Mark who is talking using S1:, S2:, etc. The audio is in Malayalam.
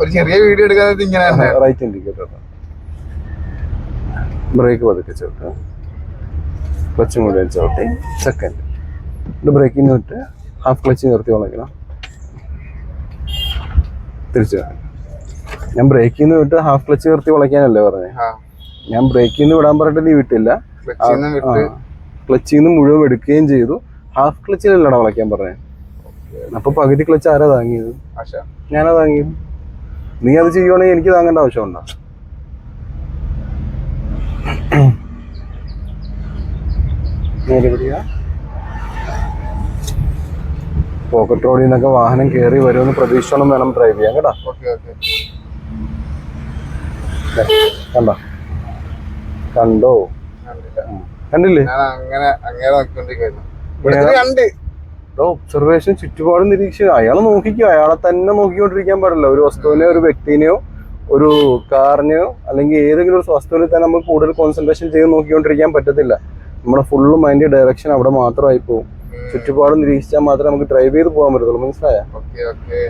S1: ഒരു ചെറിയ വീഡിയോ എടുക്കാതെ ഇങ്ങനെ
S2: റൈറ്റ് ഇൻഡിക്കേറ്റർ ബ്രേക്ക് പതുക്കെ ചവിട്ടുക. ക്ലച്ചും കൂടി ചവിട്ടി. സെക്കൻഡ് ഇത് ബ്രേക്കിന് വിട്ട് ഹാഫ് ക്ലച്ച് നിർത്തി വളയ്ക്കണം തിരിച്ചു. ഞാൻ ബ്രേക്കിൽ നിന്ന് വിട്ട് ഹാഫ് ക്ലച്ച് നിർത്തി വളയ്ക്കാനല്ലേ പറഞ്ഞത് ഞാൻ ബ്രേക്കിൽ നിന്ന് വിടാൻ പറഞ്ഞിട്ട് നീ വിട്ടില്ല.
S1: ക്ലച്ചിൽ നിന്ന്
S2: മുഴുവൻ എടുക്കുകയും ചെയ്തു. ഹാഫ് ക്ലച്ചിലല്ലടാ വളയ്ക്കാൻ പറഞ്ഞത് അപ്പൊ പകുതി ക്ലച്ച് ആരാ താങ്ങിയത്? ഞാനാ താങ്ങിയത്? നീ അത് ചെയ്യുവാണെങ്കിൽ എനിക്ക് താങ്ങേണ്ട ആവശ്യമുണ്ടോ? പോക്കറ്റ് റോഡിൽ നിന്നൊക്കെ വാഹനം കയറി വരുമെന്ന് പ്രതീക്ഷണം വേണം ഡ്രൈവ് ചെയ്യാൻ കേട്ടോ? കണ്ടോ? കണ്ടോ? കണ്ടില്ലേ.
S1: അങ്ങനെ അങ്ങനെ കണ്ട്.
S2: ഒബ്സർവേഷൻ ചുറ്റുപാടും നിരീക്ഷിക്കുക അയാൾ നോക്കിക്കോ അയാളെ തന്നെ നോക്കിക്കൊണ്ടിരിക്കാൻ പാടില്ല. ഒരു വസ്തുവിനെ ഒരു വ്യക്തിനെയോ ഒരു കാറിനെയോ അല്ലെങ്കിൽ ഏതെങ്കിലും ഒരു വസ്തുവിനെ തന്നെ നമ്മൾ കൂടുതൽ കോൺസെൻട്രേഷൻ ചെയ്ത് നോക്കിക്കൊണ്ടിരിക്കാൻ പറ്റത്തില്ല. നമ്മുടെ ഫുള്ള് മൈൻഡ് ഡയറക്ഷൻ അവിടെ മാത്രമായി പോകും ചുറ്റുപാടും നിരീക്ഷിച്ചാൽ മാത്രമേ നമുക്ക് ഡ്രൈവ് ചെയ്ത് പോകാൻ പറ്റത്തുള്ളൂ. മനസ്സിലായോ?
S1: Okay okay